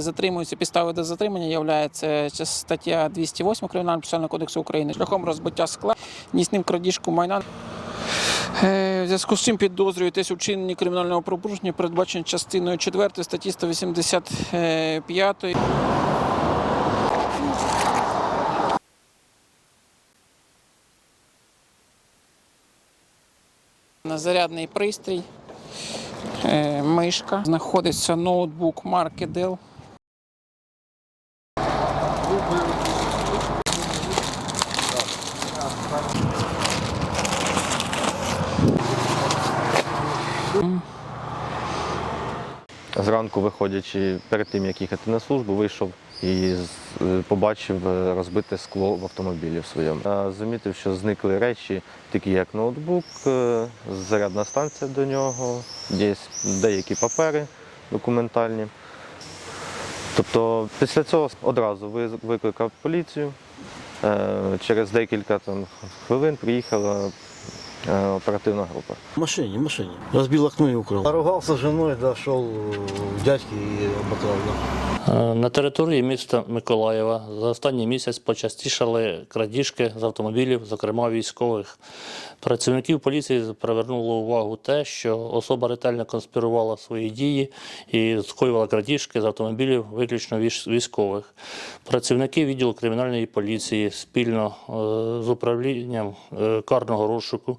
Затримуються підстави до затримання являється стаття 208 Кримінального процесуального кодексу України шляхом розбиття скла, нісним крадіжку майна. Е, В зв'язку з чим підозрюєтесь у вчиненні кримінального правопорушення, передбачено частиною 4 статті 185. На зарядний пристрій, е, мишка, знаходиться ноутбук марки Dell. Зранку, виходячи перед тим, як їхати на службу, вийшов і е, побачив е, розбите скло в автомобілі в своєму. Е, Замітив, що зникли речі, такі як ноутбук, зарядна станція до нього, є деякі папери документальні. Тобто після цього одразу викликав поліцію. Через декілька там, хвилин приїхала оперативна група. В машине, в машине. Разбил окно и украл. Поругался с женой, дошел к дядьке и обокрал. да. Е, На території міста Миколаєва за останній місяць почастішали крадіжки з автомобілів, зокрема військових. Працівників поліції привернуло увагу те, що особа ретельно конспірувала свої дії і скоювала крадіжки з автомобілів виключно військових. Працівники відділу кримінальної поліції спільно е, з управлінням е, карного розшуку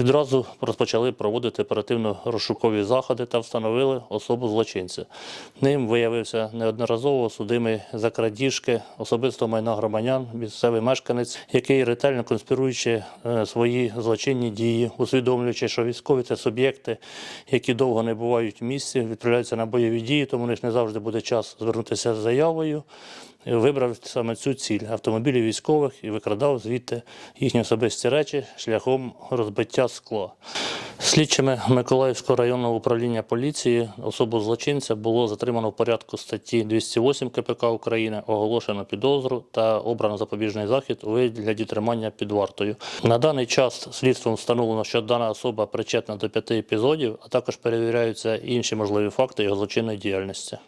Відразу розпочали проводити оперативно-розшукові заходи та встановили особу злочинця. Ним виявився неодноразово судимий за крадіжки особисто майна громадян, місцевий мешканець, який ретельно конспіруючи е, свої злочинні дії, усвідомлюючи, що військові це суб'єкти, які довго не бувають в місці, відправляються на бойові дії, тому у них не завжди буде час звернутися з заявою. Вибрав саме цю ціль автомобілів військових і викрадав звідти їхні особисті речі шляхом розбиття скла. Слідчими Миколаївського районного управління поліції особу злочинця було затримано в порядку статті 208 КПК України, оголошено підозру та обрано запобіжний захід у вигляді тримання під вартою. На даний час слідством встановлено, що дана особа причетна до п'яти епізодів, а також перевіряються інші можливі факти його злочинної діяльності.